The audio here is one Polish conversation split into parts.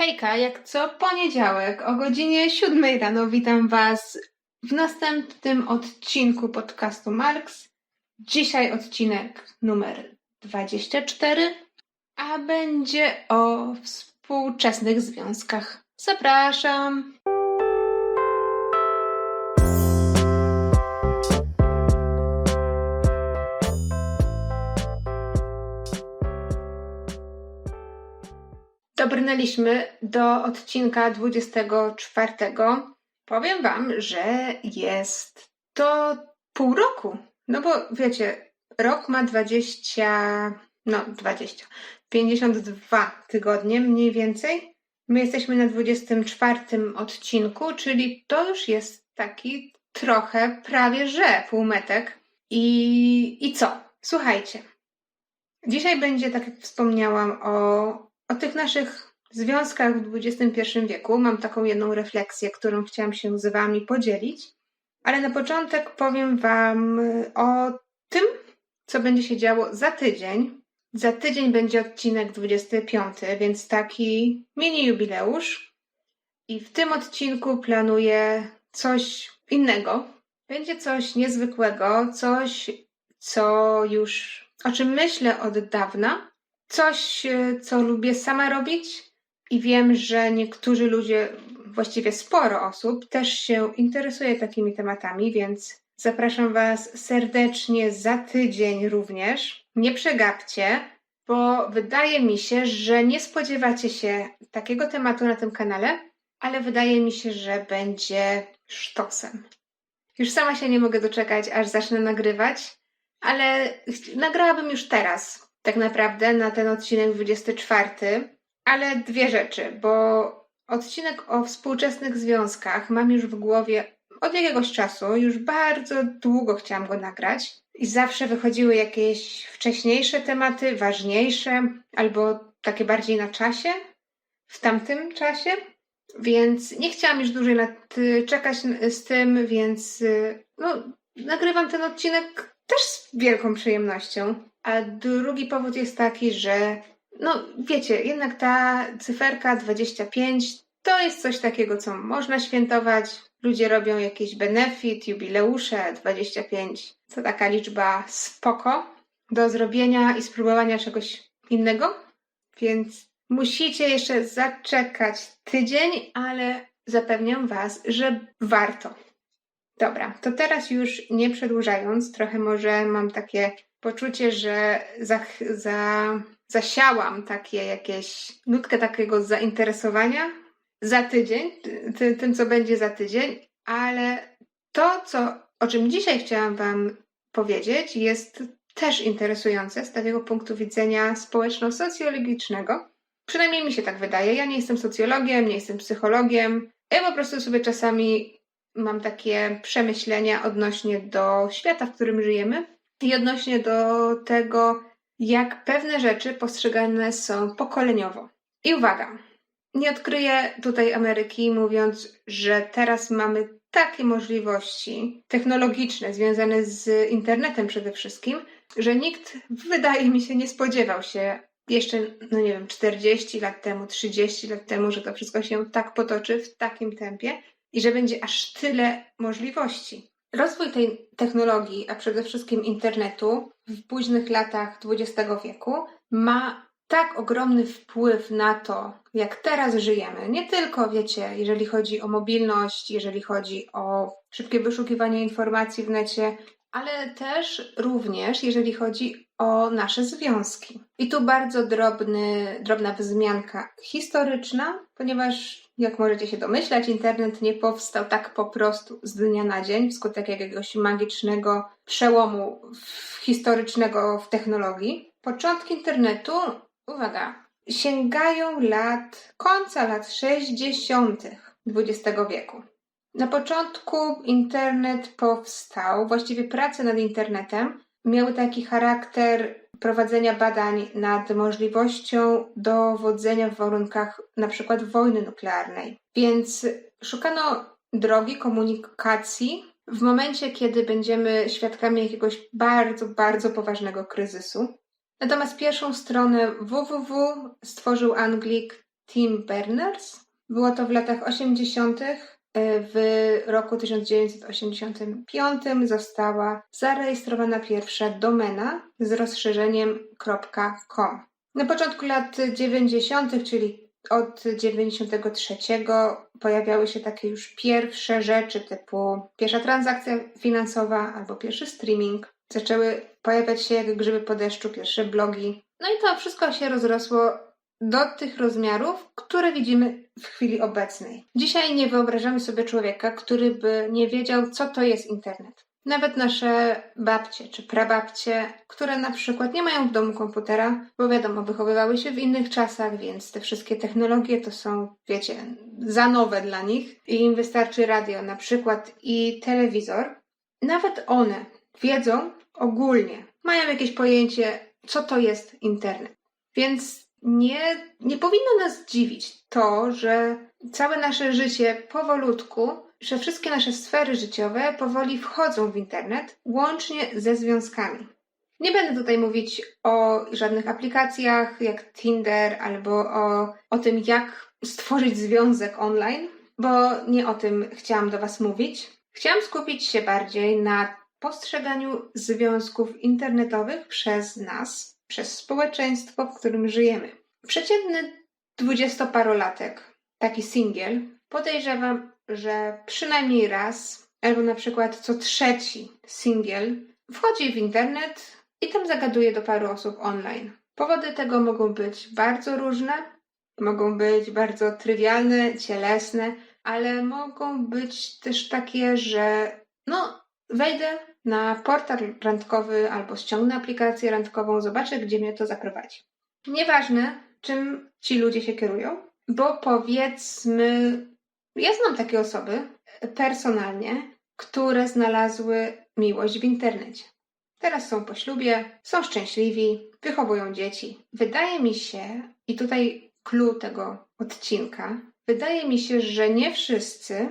Hejka, jak co poniedziałek o godzinie 7 rano witam Was w następnym odcinku podcastu Marks. Dzisiaj odcinek numer 24, a będzie o współczesnych związkach. Zapraszam! Dobrnęliśmy do odcinka 24. Powiem Wam, że jest to pół roku. No bo wiecie, rok ma 20, no 20, 52 tygodnie mniej więcej. My jesteśmy na 24 odcinku, czyli to już jest taki trochę prawie że półmetek. I, i co? Słuchajcie. Dzisiaj będzie, tak jak wspomniałam, o o tych naszych związkach w XXI wieku mam taką jedną refleksję, którą chciałam się z Wami podzielić, ale na początek powiem Wam y, o tym, co będzie się działo za tydzień. Za tydzień będzie odcinek 25, więc taki mini jubileusz. I w tym odcinku planuję coś innego. Będzie coś niezwykłego, coś, co już o czym myślę od dawna, coś, e, co lubię sama robić i wiem, że niektórzy ludzie, właściwie sporo osób, też się interesuje takimi tematami, więc zapraszam Was serdecznie za tydzień również. Nie przegapcie, bo wydaje mi się, że nie spodziewacie się takiego tematu na tym kanale, ale wydaje mi się, że będzie sztosem. Już sama się nie mogę doczekać, aż zacznę nagrywać, ale nagrałabym już teraz, tak naprawdę na ten odcinek 24, ale dwie rzeczy, bo odcinek o współczesnych związkach mam już w głowie od jakiegoś czasu, już bardzo długo chciałam go nagrać i zawsze wychodziły jakieś wcześniejsze tematy, ważniejsze albo takie bardziej na czasie, w tamtym czasie, więc nie chciałam już dłużej nad, czekać z tym, więc no, nagrywam ten odcinek też z wielką przyjemnością. A drugi powód jest taki, że no wiecie, jednak ta cyferka 25 to jest coś takiego, co można świętować. Ludzie robią jakiś benefit, jubileusze, 25 to taka liczba spoko do zrobienia i spróbowania czegoś innego. Więc musicie jeszcze zaczekać tydzień, ale zapewniam Was, że warto. Dobra, to teraz już nie przedłużając, trochę może mam takie poczucie, że za, za, zasiałam takie jakieś nutkę takiego zainteresowania za tydzień, ty, tym co będzie za tydzień, ale to, co, o czym dzisiaj chciałam Wam powiedzieć, jest też interesujące z takiego punktu widzenia społeczno-socjologicznego. Przynajmniej mi się tak wydaje. Ja nie jestem socjologiem, nie jestem psychologiem. Ja po prostu sobie czasami mam takie przemyślenia odnośnie do świata, w którym żyjemy i odnośnie do tego, jak pewne rzeczy postrzegane są pokoleniowo. I uwaga, nie odkryję tutaj Ameryki, mówiąc, że teraz mamy takie możliwości technologiczne związane z internetem przede wszystkim, że nikt, wydaje mi się, nie spodziewał się jeszcze, no nie wiem, 40 lat temu, 30 lat temu, że to wszystko się tak potoczy w takim tempie i że będzie aż tyle możliwości. Rozwój tej technologii, a przede wszystkim internetu w późnych latach XX wieku ma tak ogromny wpływ na to, jak teraz żyjemy. Nie tylko, wiecie, jeżeli chodzi o mobilność, jeżeli chodzi o szybkie wyszukiwanie informacji w necie, ale też również, jeżeli chodzi o nasze związki. I tu bardzo drobny, drobna wzmianka historyczna, ponieważ jak możecie się domyślać, internet nie powstał tak po prostu z dnia na dzień, wskutek jakiegoś magicznego przełomu historycznego w technologii. Początki internetu, uwaga, sięgają lat końca lat 60. XX wieku. Na początku internet powstał, właściwie prace nad internetem miały taki charakter prowadzenia badań nad możliwością dowodzenia w warunkach np. wojny nuklearnej. Więc szukano drogi komunikacji w momencie, kiedy będziemy świadkami jakiegoś bardzo, bardzo poważnego kryzysu. Natomiast pierwszą stronę www stworzył Anglik Tim Berners. Było to w latach 80. W roku 1985 została zarejestrowana pierwsza domena z rozszerzeniem .com. Na początku lat 90., czyli od 93 pojawiały się takie już pierwsze rzeczy typu pierwsza transakcja finansowa albo pierwszy streaming. Zaczęły pojawiać się jak grzyby po deszczu pierwsze blogi. No i to wszystko się rozrosło do tych rozmiarów, które widzimy w chwili obecnej. Dzisiaj nie wyobrażamy sobie człowieka, który by nie wiedział, co to jest internet. Nawet nasze babcie czy prababcie, które na przykład nie mają w domu komputera, bo wiadomo, wychowywały się w innych czasach, więc te wszystkie technologie to są, wiecie, za nowe dla nich i im wystarczy radio na przykład i telewizor. Nawet one wiedzą ogólnie, mają jakieś pojęcie, co to jest internet. Więc nie, nie powinno nas dziwić to, że całe nasze życie powolutku, że wszystkie nasze sfery życiowe powoli wchodzą w internet, łącznie ze związkami. Nie będę tutaj mówić o żadnych aplikacjach jak Tinder albo o, o tym, jak stworzyć związek online, bo nie o tym chciałam do Was mówić. Chciałam skupić się bardziej na postrzeganiu związków internetowych przez nas, przez społeczeństwo, w którym żyjemy. Przeciętny dwudziestoparolatek, taki singiel, podejrzewam, że przynajmniej raz, albo na przykład co trzeci singiel, wchodzi w internet i tam zagaduje do paru osób online. Powody tego mogą być bardzo różne, mogą być bardzo trywialne, cielesne, ale mogą być też takie, że no, wejdę na portal randkowy albo ściągnę aplikację randkową, zobaczę, gdzie mnie to zaprowadzi. Nieważne, czym ci ludzie się kierują, bo powiedzmy, ja znam takie osoby personalnie, które znalazły miłość w internecie. Teraz są po ślubie, są szczęśliwi, wychowują dzieci. Wydaje mi się, i tutaj clue tego odcinka, wydaje mi się, że nie wszyscy,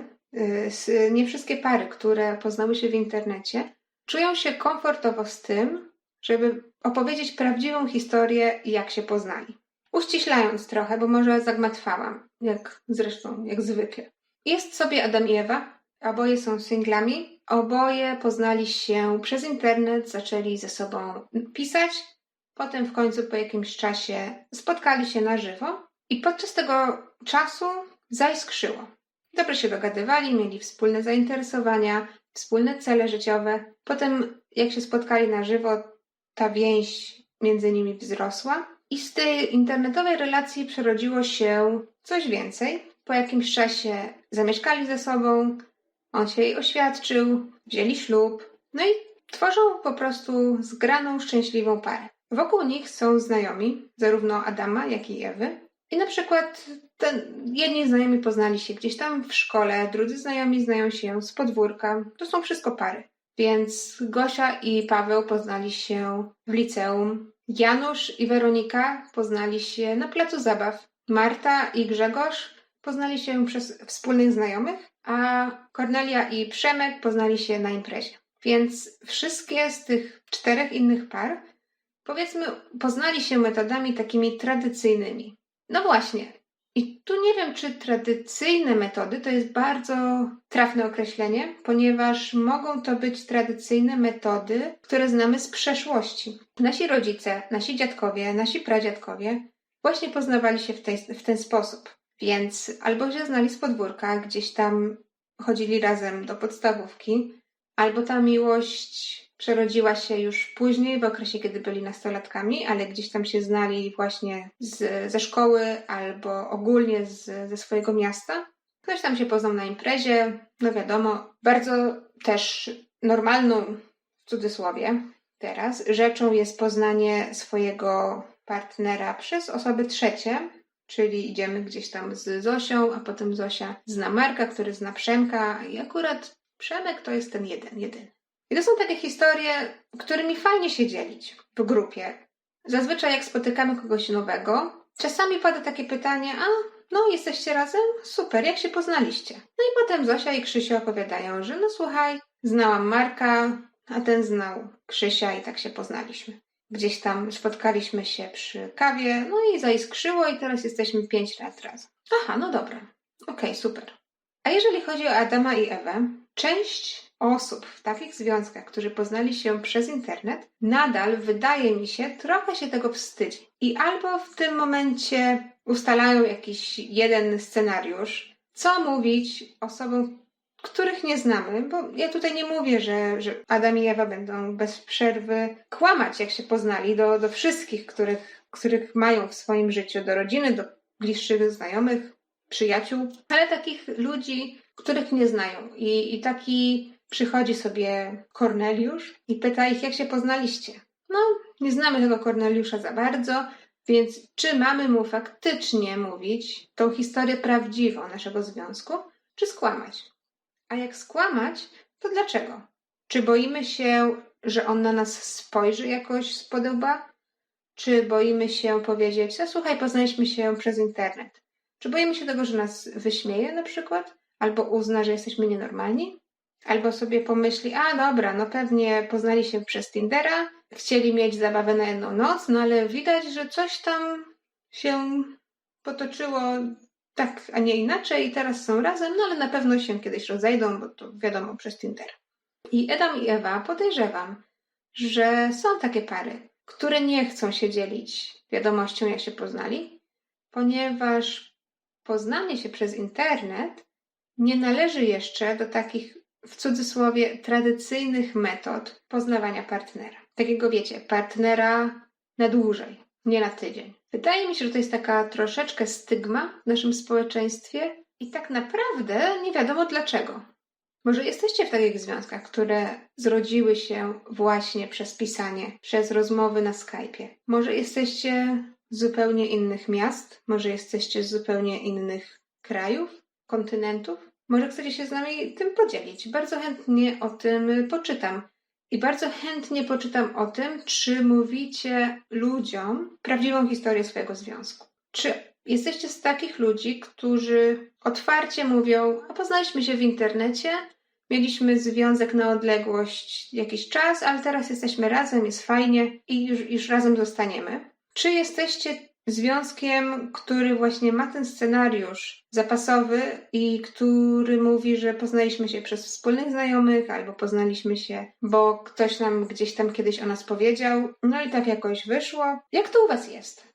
y, nie wszystkie pary, które poznały się w internecie, czują się komfortowo z tym, żeby opowiedzieć prawdziwą historię, jak się poznali. Uściślając trochę, bo może zagmatwałam, jak zresztą, jak zwykle. Jest sobie Adam i Ewa, oboje są singlami, oboje poznali się przez internet, zaczęli ze sobą pisać, potem w końcu po jakimś czasie spotkali się na żywo i podczas tego czasu zaiskrzyło. Dobrze się dogadywali, mieli wspólne zainteresowania, wspólne cele życiowe. Potem, jak się spotkali na żywo, ta więź między nimi wzrosła. I z tej internetowej relacji przerodziło się coś więcej. Po jakimś czasie zamieszkali ze sobą, on się jej oświadczył, wzięli ślub, no i tworzą po prostu zgraną, szczęśliwą parę. Wokół nich są znajomi, zarówno Adama, jak i Ewy. I na przykład ten, jedni znajomi poznali się gdzieś tam w szkole, drudzy znajomi znają się z podwórka. To są wszystko pary. Więc Gosia i Paweł poznali się w liceum, Janusz i Weronika poznali się na placu zabaw. Marta i Grzegorz poznali się przez wspólnych znajomych, a Kornelia i Przemek poznali się na imprezie. Więc wszystkie z tych czterech innych par, powiedzmy, poznali się metodami takimi tradycyjnymi. No właśnie, i tu nie wiem, czy tradycyjne metody to jest bardzo trafne określenie, ponieważ mogą to być tradycyjne metody, które znamy z przeszłości. Nasi rodzice, nasi dziadkowie, nasi pradziadkowie właśnie poznawali się w, tej, w ten sposób. Więc albo się znali z podwórka, gdzieś tam chodzili razem do podstawówki, albo ta miłość przerodziła się już później, w okresie, kiedy byli nastolatkami, ale gdzieś tam się znali właśnie z, ze szkoły albo ogólnie z, ze swojego miasta. Ktoś tam się poznał na imprezie, no wiadomo, bardzo też normalną, w cudzysłowie, teraz rzeczą jest poznanie swojego partnera przez osoby trzecie, czyli idziemy gdzieś tam z Zosią, a potem Zosia zna Marka, który zna Przemka i akurat Przemek to jest ten jeden, jeden. I to są takie historie, którymi fajnie się dzielić w grupie. Zazwyczaj jak spotykamy kogoś nowego, czasami pada takie pytanie, a no jesteście razem? Super, jak się poznaliście? No i potem Zosia i Krzysia opowiadają, że no słuchaj, znałam Marka, a ten znał Krzysia i tak się poznaliśmy. gdzieś tam spotkaliśmy się przy kawie, no i zaiskrzyło i teraz jesteśmy pięć lat razem. Aha, no dobra. Okej, super. A jeżeli chodzi o Adama i Ewę, część osób w takich związkach, którzy poznali się przez internet, nadal wydaje mi się trochę się tego wstydzi. I albo w tym momencie ustalają jakiś jeden scenariusz, co mówić osobom, których nie znamy, bo ja tutaj nie mówię, że, że Adam i Ewa będą bez przerwy kłamać, jak się poznali, do, do wszystkich, których, których mają w swoim życiu, do rodziny, do bliższych znajomych, przyjaciół, ale takich ludzi, których nie znają. I, i taki przychodzi sobie Korneliusz i pyta ich, jak się poznaliście. No, nie znamy tego Korneliusza za bardzo, więc czy mamy mu faktycznie mówić tą historię prawdziwą naszego związku, czy skłamać? A jak skłamać, to dlaczego? Czy boimy się, że on na nas spojrzy jakoś z? Czy boimy się powiedzieć, a słuchaj, poznaliśmy się przez internet? Czy boimy się tego, że nas wyśmieje na przykład? Albo uzna, że jesteśmy nienormalni? Albo sobie pomyśli, a dobra, no pewnie poznali się przez Tindera, chcieli mieć zabawę na jedną noc, no ale widać, że coś tam się potoczyło tak, a nie inaczej i teraz są razem, no ale na pewno się kiedyś rozejdą, bo to wiadomo przez Tindera. I Adam i Ewa podejrzewam, że są takie pary, które nie chcą się dzielić wiadomością, jak się poznali, ponieważ poznanie się przez internet nie należy jeszcze do takich w cudzysłowie tradycyjnych metod poznawania partnera. Takiego wiecie, partnera na dłużej, nie na tydzień. Wydaje mi się, że to jest taka troszeczkę stygma w naszym społeczeństwie i tak naprawdę nie wiadomo dlaczego. Może jesteście w takich związkach, które zrodziły się właśnie przez pisanie, przez rozmowy na Skype'ie. Może jesteście z zupełnie innych miast, może jesteście z zupełnie innych krajów, kontynentów. Może chcecie się z nami tym podzielić. Bardzo chętnie o tym poczytam. I bardzo chętnie poczytam o tym, czy mówicie ludziom prawdziwą historię swojego związku. Czy jesteście z takich ludzi, którzy otwarcie mówią, a poznaliśmy się w internecie, mieliśmy związek na odległość jakiś czas, ale teraz jesteśmy razem, jest fajnie i już, już razem zostaniemy. Czy jesteście związkiem, który właśnie ma ten scenariusz zapasowy i który mówi, że poznaliśmy się przez wspólnych znajomych albo poznaliśmy się, bo ktoś nam gdzieś tam kiedyś o nas powiedział, no i tak jakoś wyszło. Jak to u Was jest?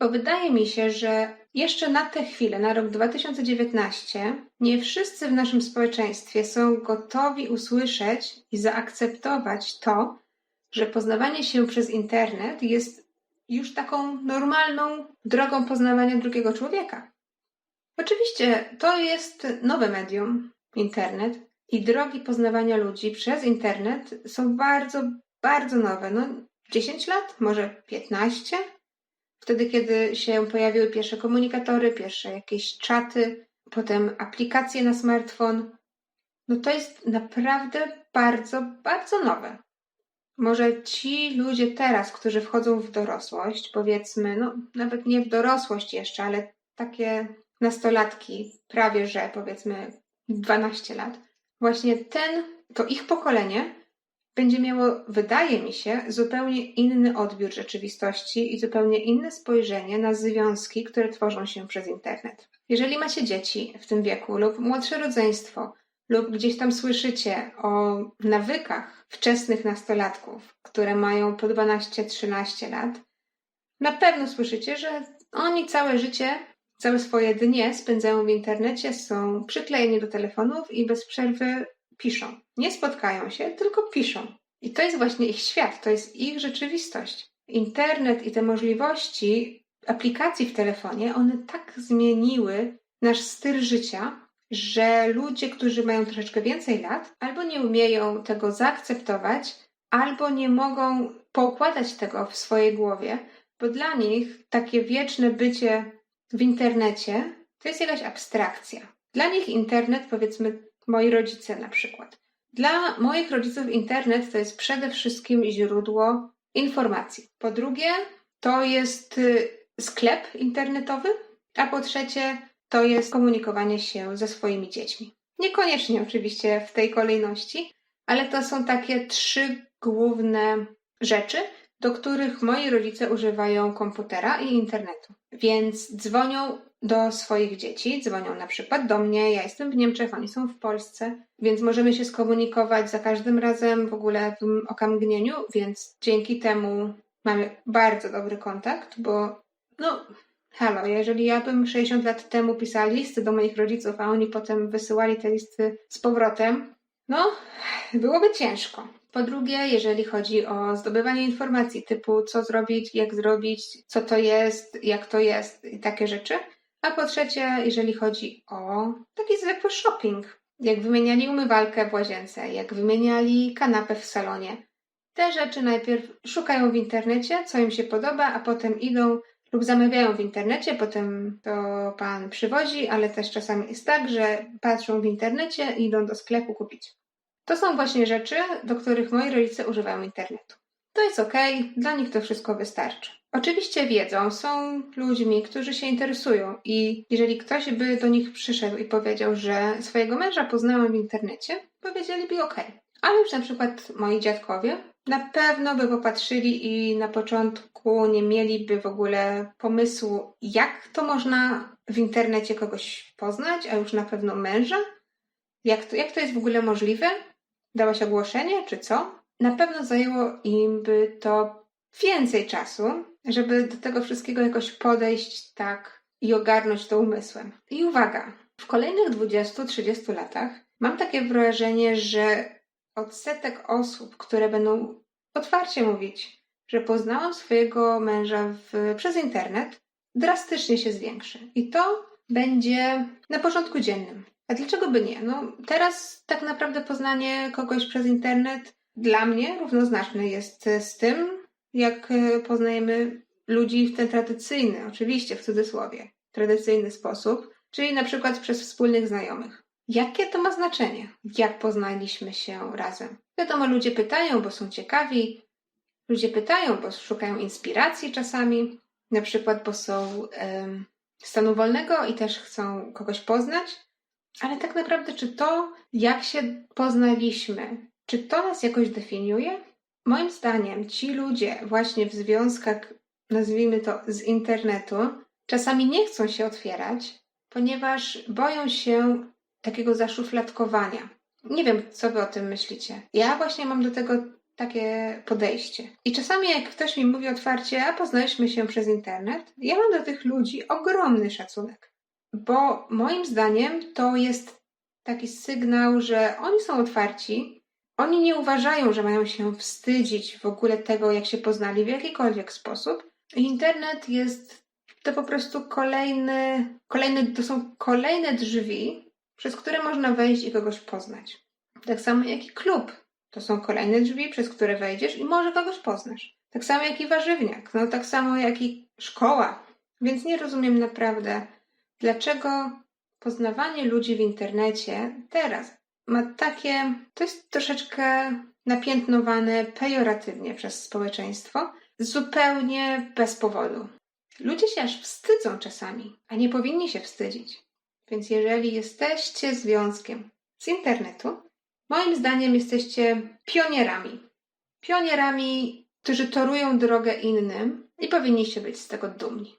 Bo wydaje mi się, że jeszcze na tę chwilę, na rok 2019, nie wszyscy w naszym społeczeństwie są gotowi usłyszeć i zaakceptować to, że poznawanie się przez internet jest już taką normalną drogą poznawania drugiego człowieka. Oczywiście to jest nowe medium, internet, i drogi poznawania ludzi przez internet są bardzo, bardzo nowe. No, 10 lat, może 15? Wtedy, kiedy się pojawiły pierwsze komunikatory, pierwsze jakieś czaty, potem aplikacje na smartfon, no to jest naprawdę bardzo, bardzo nowe. Może ci ludzie teraz, którzy wchodzą w dorosłość, powiedzmy, no nawet nie w dorosłość jeszcze, ale takie nastolatki, prawie że powiedzmy 12 lat, właśnie ten, to ich pokolenie będzie miało, wydaje mi się, zupełnie inny odbiór rzeczywistości i zupełnie inne spojrzenie na związki, które tworzą się przez internet. Jeżeli macie dzieci w tym wieku lub młodsze rodzeństwo, lub gdzieś tam słyszycie o nawykach wczesnych nastolatków, które mają po 12-13 lat, na pewno słyszycie, że oni całe życie, całe swoje dnie spędzają w internecie, są przyklejeni do telefonów i bez przerwy piszą. Nie spotkają się, tylko piszą. I to jest właśnie ich świat, to jest ich rzeczywistość. Internet i te możliwości aplikacji w telefonie, one tak zmieniły nasz styl życia, że ludzie, którzy mają troszeczkę więcej lat, albo nie umieją tego zaakceptować, albo nie mogą poukładać tego w swojej głowie, bo dla nich takie wieczne bycie w internecie to jest jakaś abstrakcja. Dla nich internet, powiedzmy moi rodzice na przykład. Dla moich rodziców internet to jest przede wszystkim źródło informacji. Po drugie, to jest y, sklep internetowy, a po trzecie, to jest komunikowanie się ze swoimi dziećmi. Niekoniecznie oczywiście w tej kolejności, ale to są takie trzy główne rzeczy, do których moi rodzice używają komputera i internetu. Więc dzwonią do swoich dzieci, dzwonią na przykład do mnie, ja jestem w Niemczech, oni są w Polsce, więc możemy się skomunikować za każdym razem w ogóle w okamgnieniu, więc dzięki temu mamy bardzo dobry kontakt, bo no halo, jeżeli ja bym 60 lat temu pisała listy do moich rodziców, a oni potem wysyłali te listy z powrotem, no byłoby ciężko. Po drugie, jeżeli chodzi o zdobywanie informacji typu co zrobić, jak zrobić, co to jest, jak to jest i takie rzeczy. A po trzecie, jeżeli chodzi o taki zwykły shopping, jak wymieniali umywalkę w łazience, jak wymieniali kanapę w salonie. Te rzeczy najpierw szukają w internecie, co im się podoba, a potem idą lub zamawiają w internecie, potem to pan przywozi, ale też czasami jest tak, że patrzą w internecie i idą do sklepu kupić. To są właśnie rzeczy, do których moi rodzice używają internetu. To jest ok, dla nich to wszystko wystarczy. Oczywiście wiedzą, są ludźmi, którzy się interesują i jeżeli ktoś by do nich przyszedł i powiedział, że swojego męża poznałem w internecie, powiedzieliby ok. Ale już na przykład moi dziadkowie na pewno by popatrzyli i na początku nie mieliby w ogóle pomysłu, jak to można w internecie kogoś poznać, a już na pewno męża. Jak to, jak to jest w ogóle możliwe? Dałaś ogłoszenie, czy co? Na pewno zajęło im by to więcej czasu, żeby do tego wszystkiego jakoś podejść tak i ogarnąć to umysłem. I uwaga, w kolejnych 20-30 latach mam takie wrażenie, że odsetek osób, które będą otwarcie mówić, że poznałam swojego męża w, przez internet, drastycznie się zwiększy. I to będzie na porządku dziennym. A dlaczego by nie? No, teraz tak naprawdę poznanie kogoś przez internet dla mnie równoznaczne jest z tym, jak e, poznajemy ludzi w ten tradycyjny, oczywiście w cudzysłowie, tradycyjny sposób, czyli na przykład przez wspólnych znajomych. Jakie to ma znaczenie? Jak poznaliśmy się razem? Wiadomo, ludzie pytają, bo są ciekawi, ludzie pytają, bo szukają inspiracji czasami, na przykład, bo są um, stanu wolnego i też chcą kogoś poznać, ale tak naprawdę, czy to, jak się poznaliśmy, czy to nas jakoś definiuje? Moim zdaniem ci ludzie właśnie w związkach, nazwijmy to z internetu, czasami nie chcą się otwierać, ponieważ boją się takiego zaszufladkowania. Nie wiem, co wy o tym myślicie. Ja właśnie mam do tego takie podejście. I czasami jak ktoś mi mówi otwarcie, a poznaliśmy się przez internet, ja mam do tych ludzi ogromny szacunek. Bo moim zdaniem to jest taki sygnał, że oni są otwarci, oni nie uważają, że mają się wstydzić w ogóle tego, jak się poznali w jakikolwiek sposób. Internet jest to po prostu kolejny, kolejny, to są kolejne drzwi, przez które można wejść i kogoś poznać. Tak samo jak i klub. To są kolejne drzwi, przez które wejdziesz i może kogoś poznasz. Tak samo jak i warzywniak, no tak samo jak i szkoła. Więc nie rozumiem naprawdę, dlaczego poznawanie ludzi w internecie teraz, ma takie, to jest troszeczkę napiętnowane pejoratywnie przez społeczeństwo, zupełnie bez powodu. Ludzie się aż wstydzą czasami, a nie powinni się wstydzić. Więc jeżeli jesteście związkiem z internetu, moim zdaniem jesteście pionierami. Pionierami, którzy torują drogę innym i powinniście być z tego dumni.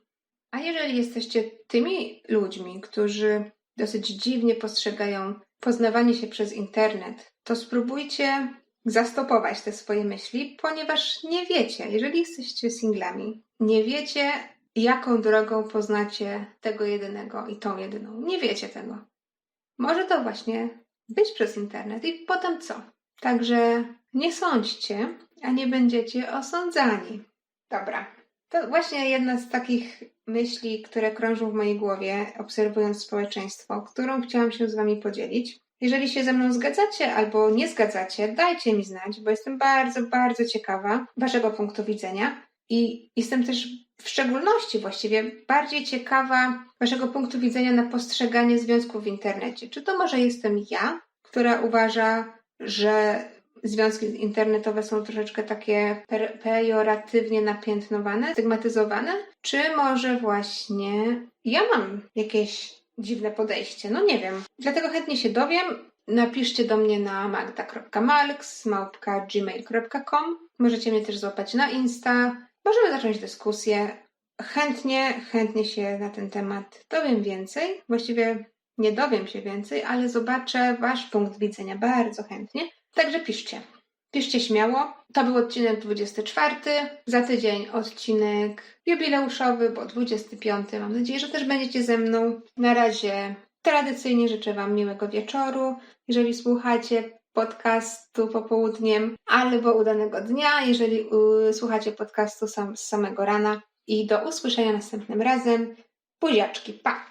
A jeżeli jesteście tymi ludźmi, którzy dosyć dziwnie postrzegają poznawanie się przez internet, to spróbujcie zastopować te swoje myśli, ponieważ nie wiecie, jeżeli jesteście singlami, nie wiecie, jaką drogą poznacie tego jedynego i tą jedyną. Nie wiecie tego. Może to właśnie być przez internet i potem co? Także nie sądźcie, a nie będziecie osądzani. Dobra, to właśnie jedna z takich myśli, które krążą w mojej głowie, obserwując społeczeństwo, którą chciałam się z Wami podzielić. Jeżeli się ze mną zgadzacie albo nie zgadzacie, dajcie mi znać, bo jestem bardzo, bardzo ciekawa Waszego punktu widzenia i jestem też w szczególności właściwie bardziej ciekawa Waszego punktu widzenia na postrzeganie związków w internecie. Czy to może jestem ja, która uważa, że związki internetowe są troszeczkę takie pejoratywnie napiętnowane, stygmatyzowane? Czy może właśnie ja mam jakieś dziwne podejście? No nie wiem. Dlatego chętnie się dowiem. Napiszcie do mnie na magda.malks.gmail.com Możecie mnie też złapać na Insta. Możemy zacząć dyskusję. Chętnie, chętnie się na ten temat dowiem więcej. Właściwie nie dowiem się więcej, ale zobaczę Wasz punkt widzenia bardzo chętnie. Także piszcie. Piszcie śmiało. To był odcinek 24. Za tydzień odcinek jubileuszowy, bo 25. Mam nadzieję, że też będziecie ze mną. Na razie tradycyjnie życzę Wam miłego wieczoru. Jeżeli słuchacie podcastu popołudniem, albo udanego dnia, jeżeli y, słuchacie podcastu sam, z samego rana. I do usłyszenia następnym razem. Buziaczki, pa!